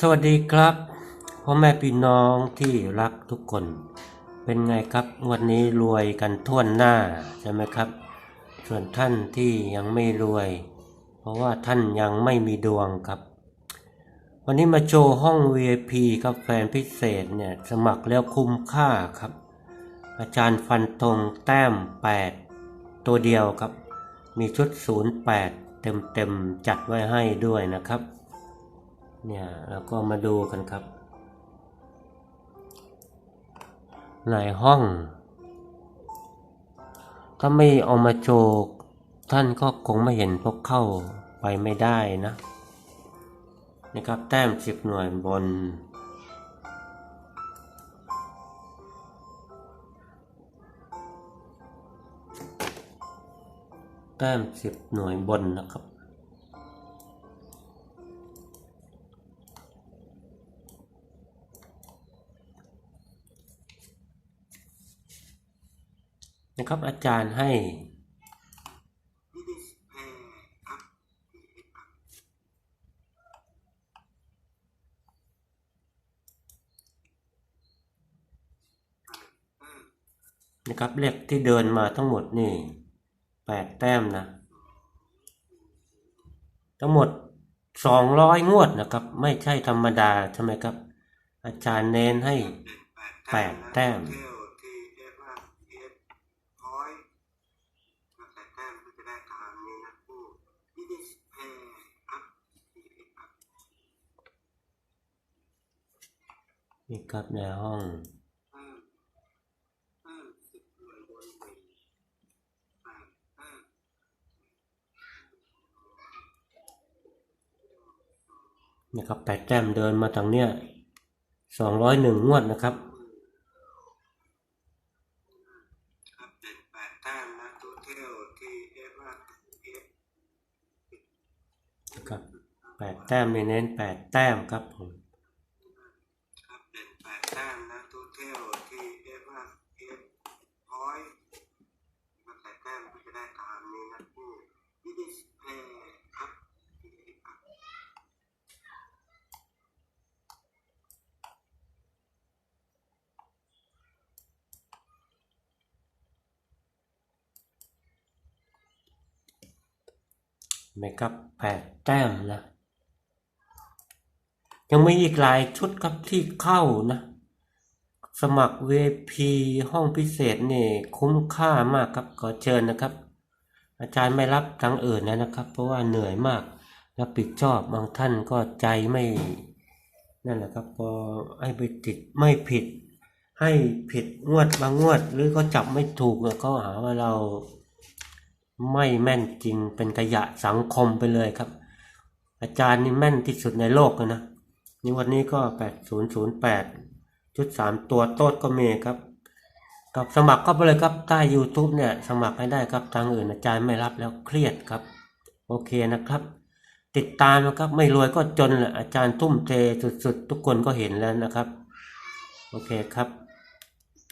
สวัสดีครับพ่อแม่พี่น้องที่รักทุกคน เป็นไงครับวันนี้รวยกันทั่วหน้าใช่ไหมครับ ส่วนท่านที่ยังไม่รวย เพราะว่าท่านยังไม่มีดวงครับ วันนี้มาโชว์ห้อง VIP ครับแฟนพิเศษเนี่ยสมัครแล้วคุ้มค่าครับ อาจารย์ฟันธงแต้ม 8 ตัวเดียวครับ มีชุด 08 เต็มๆจัดไว้ให้ด้วยนะครับ เนี่ยเราก็มาดูกันครับในห้อง ถ้าไม่เอามาโชว์ท่านก็คงไม่เห็นพวกเข้าไปไม่ได้นะนะครับแต้มสิบหน่วยบน แต้มสิบหน่วยบนนะครับ นะครับ อาจารย์ให้นะครับเลขที่เดินมาทั้งหมดนี่แปดแต้มนะ ทั้งหมดสองร้อยงวดนะครับ ไม่ใช่ธรรมดาใช่ไหมครับ อาจารย์เน้นให้แปดแต้ม เที่ยวที่เอฟว่าเอฟพอยมาแต่แต้มก็จะได้ตามนี้นะผู้ยี่ดิสเพย์อัพ นี่ครับในห้องเพิ่มเพิ่มสิบหน่วยบนหนึ่งแปดเพิ่มนะครับแปดแต้มเดินมาทางเนี้ยสองร้อยหนึ่งงวดนะครับครับเป็นแปดแต้มนะตัวเที่ยวที่เอฟว่าเอฟนะครับแปดแต้มในเน้นแปดแต้มครับผม ครับเป็นแปดแต้มนะตัวเที่ยวที่เอฟว่าเอฟพอยมาแต่แต้มก็จะได้ตามนี้นะผู้ยี่ดิสเพย์อัพ นะครับแปดแต้มนะ ยังมีอีกหลายชุดครับที่เข้านะ สมัคร VP ห้องพิเศษนี่คุ้มค่ามากครับขอเชิญนะครับ อาจารย์ไม่รับทางอื่นนะนะครับ เพราะว่าเหนื่อยมากรับผิดชอบบางท่านก็ใจไม่นั่นแหละครับพอให้ไปติดไม่ผิด ให้ผิดงวดบางงวด หรือก็จับไม่ถูกเนี่ยก็หาว่าเรา ไม่แม่นจริงเป็นขยะสังคมไปเลยครับ อาจารย์นี่แม่นที่สุดในโลกเลยนะนี่วันนี้ก็แปดศูนย์ศูนย์แปดจุดสามตัวโต๊ดก็มีครับกับสมัครเข้าไปเลยครับใต้ YouTube เนี่ยสมัครให้ได้ครับทางอื่นอาจารย์ไม่รับแล้วเครียดครับ โอเคนะครับ ติดตามนะครับไม่รวยก็จนแหละอาจารย์ทุ่มเทสุดๆ ทุกคนก็เห็นแล้วนะครับ โอเคครับ